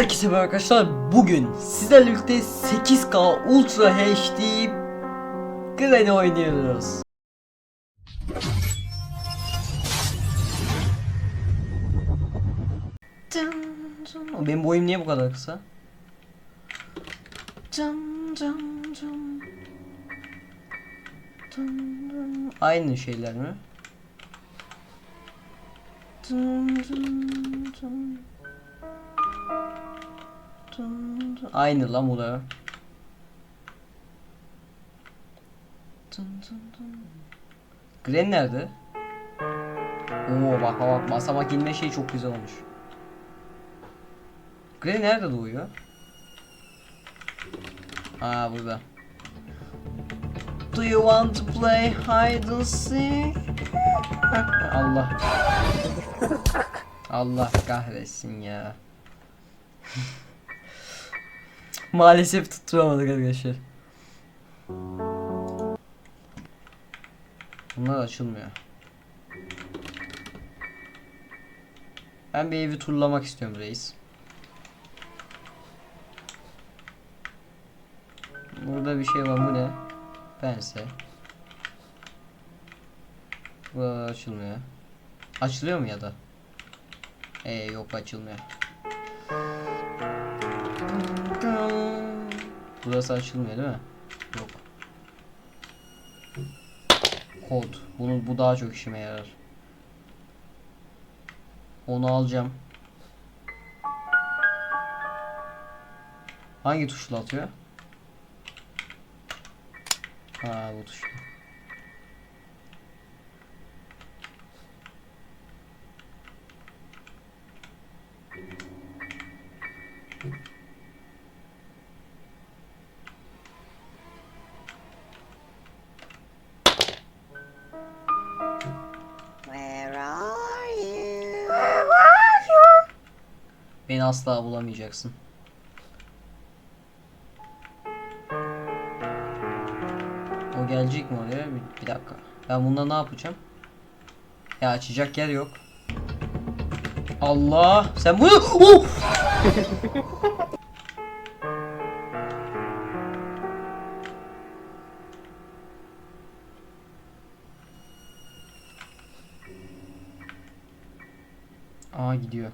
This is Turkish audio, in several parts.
Herkese merhaba arkadaşlar. Bugün sizlerle birlikte 8K Ultra HD Granny oynuyoruz. Benim boyum niye bu kadar kısa? Aynı şeyler mi? Dın dın. Aynı lan bu da. Dın dın dın. Gren nerede? Oo bak bak basamak inme şey çok güzel olmuş. Gren nerede doğuyor? Aa burada. Do you want to play hide and seek? Allah. Allah kahretsin ya. Maalesef tutturamadık arkadaşlar. Bunlar açılmıyor. Ben bir evi turlamak istiyorum reis. Burada bir şey var bu ne? Pense. Bu açılmıyor. Açılıyor mu ya da? Ee yok açılmıyor. Burası açılmıyor değil mi? Yok. Kod. Bunu bu daha çok işime yarar. Onu alacağım. Hangi tuşla atıyor? Ha bu tuşla. Beni asla bulamayacaksın. O gelecek mi oraya? Bir, bir dakika. Ben bunda ne yapacağım? Ya açacak yer yok. Allah! Sen bunu... Oh! Aa gidiyor.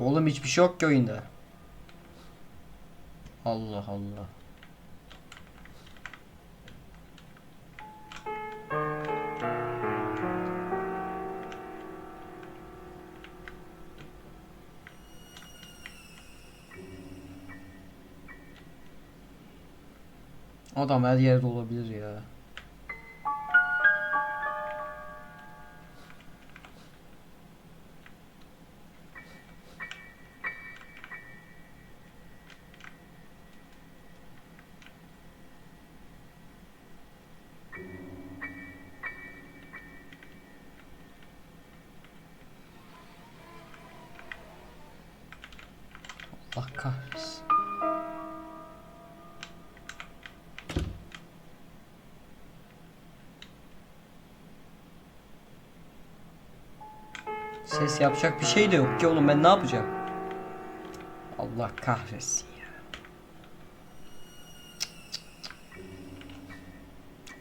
Oğlum hiçbir şey yok ki oyunda. Allah Allah. Adam her yerde olabilir ya. Kahretsin. Ses yapacak bir şey de yok ki oğlum ben ne yapacağım? Allah kahretsin ya.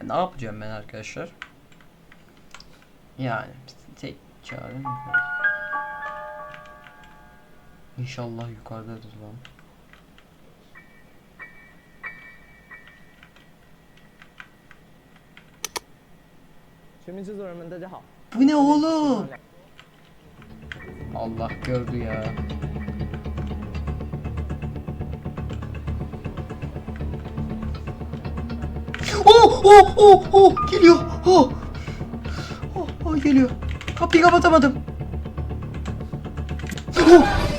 Ne yapacağım ben arkadaşlar? Yani tek çarem İnşallah yukarıdadır lan. Bu ne oğlum? Allah gördü ya. Oh oh oh oh geliyor. Oh. Oh, oh geliyor. Kapıyı kapatamadım. Oh.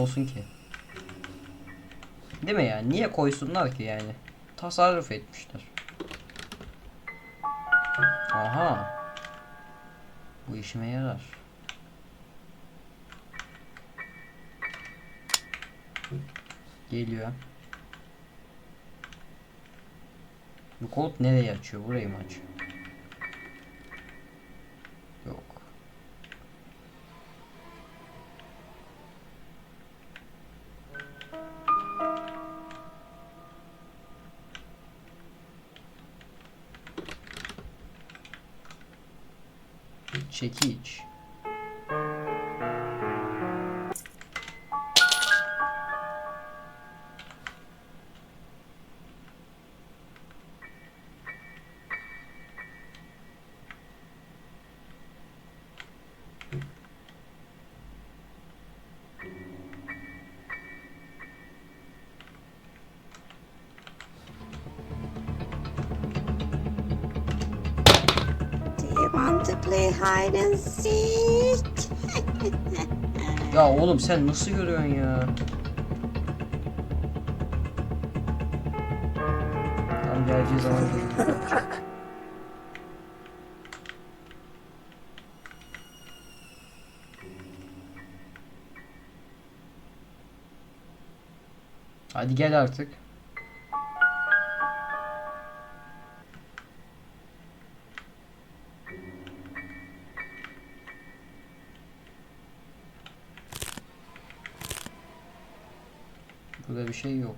Olsun ki? Değil mi yani? Niye koysunlar ki yani? Tasarruf etmişler. Aha. Bu işime yarar. Geliyor. Bu kod nereye açıyor? Burayı mı açıyor? Çekiç. Hide and seek? Ya oğlum sen nasıl görüyorsun ya? Tam geleceği zaman. Hadi gel artık. Burada bir şey yok.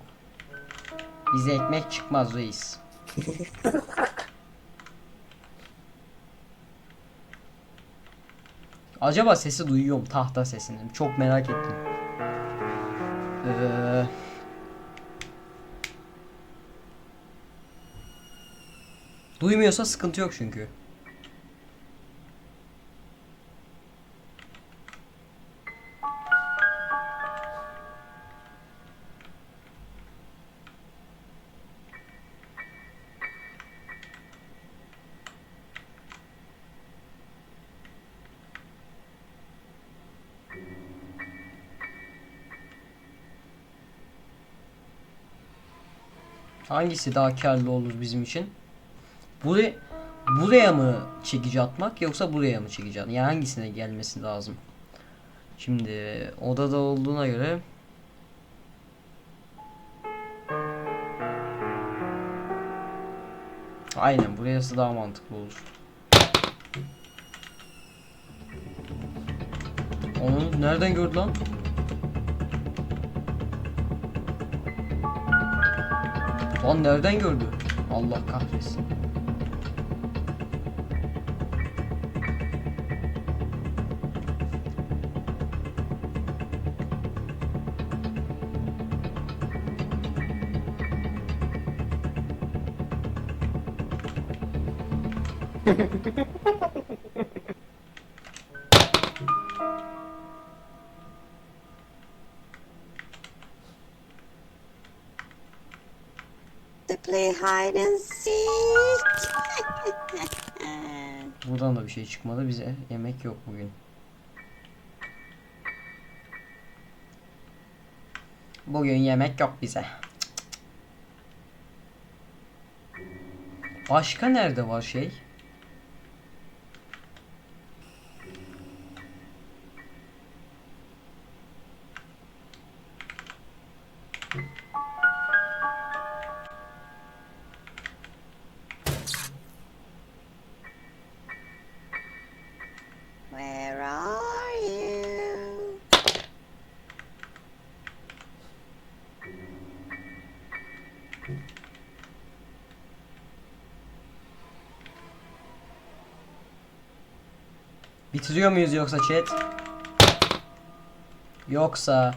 Bize ekmek çıkmaz reis. Acaba sesi duyuyorum tahta sesini. Çok merak ettim. Ee... Duymuyorsa sıkıntı yok çünkü. Hangisi daha karlı olur bizim için? Buraya buraya mı çekici atmak yoksa buraya mı çekici atmak? Yani hangisine gelmesi lazım? Şimdi odada olduğuna göre Aynen burası daha mantıklı olur. Onu nereden gördü lan? Lan nereden gördü? Allah kahretsin. Seek? Buradan da bir şey çıkmadı bize. Yemek yok bugün. Bugün yemek yok bize. Başka nerede var şey? Bitiriyor muyuz yoksa chat? Yoksa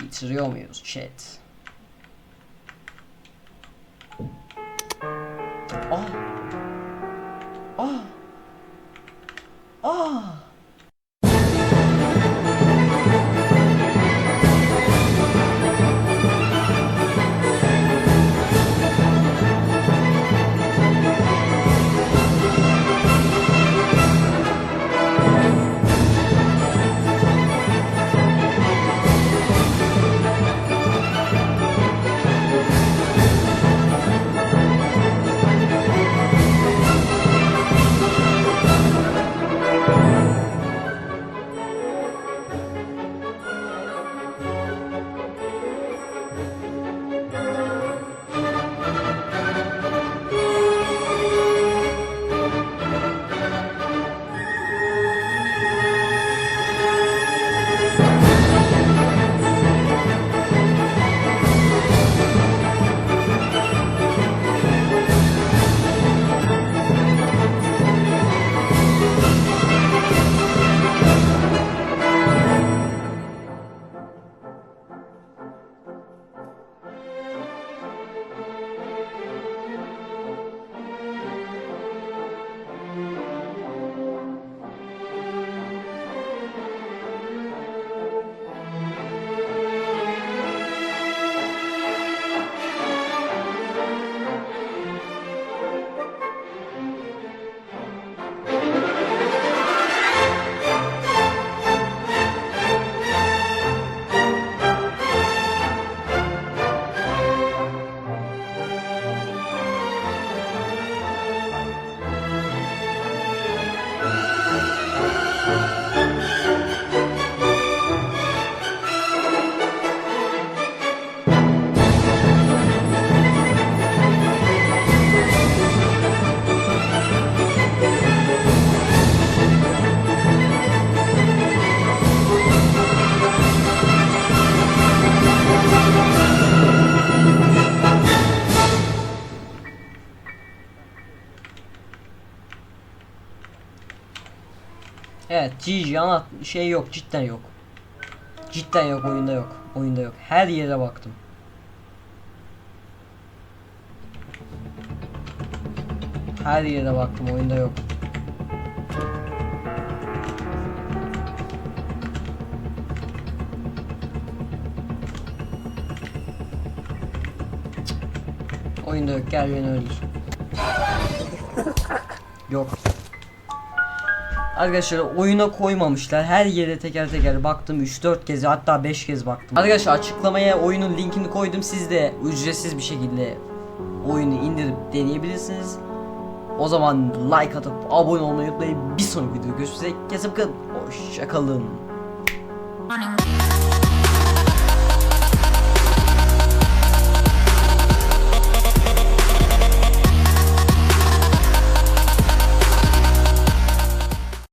bitiriyor muyuz chat? Ah. Ah. GG anlat şey yok cidden yok. Cidden yok oyunda yok. Oyunda yok. Her yere baktım. Her yere baktım oyunda yok. Oyunda yok gel beni öldür. Yok. Arkadaşlar oyuna koymamışlar. Her yere teker teker baktım 3-4 kez hatta 5 kez baktım. Arkadaşlar açıklamaya oyunun linkini koydum. Siz de ücretsiz bir şekilde oyunu indirip deneyebilirsiniz. O zaman like atıp abone olmayı unutmayın. Bir sonraki videoda görüşürüz. Kesip bakın. Hoşçakalın.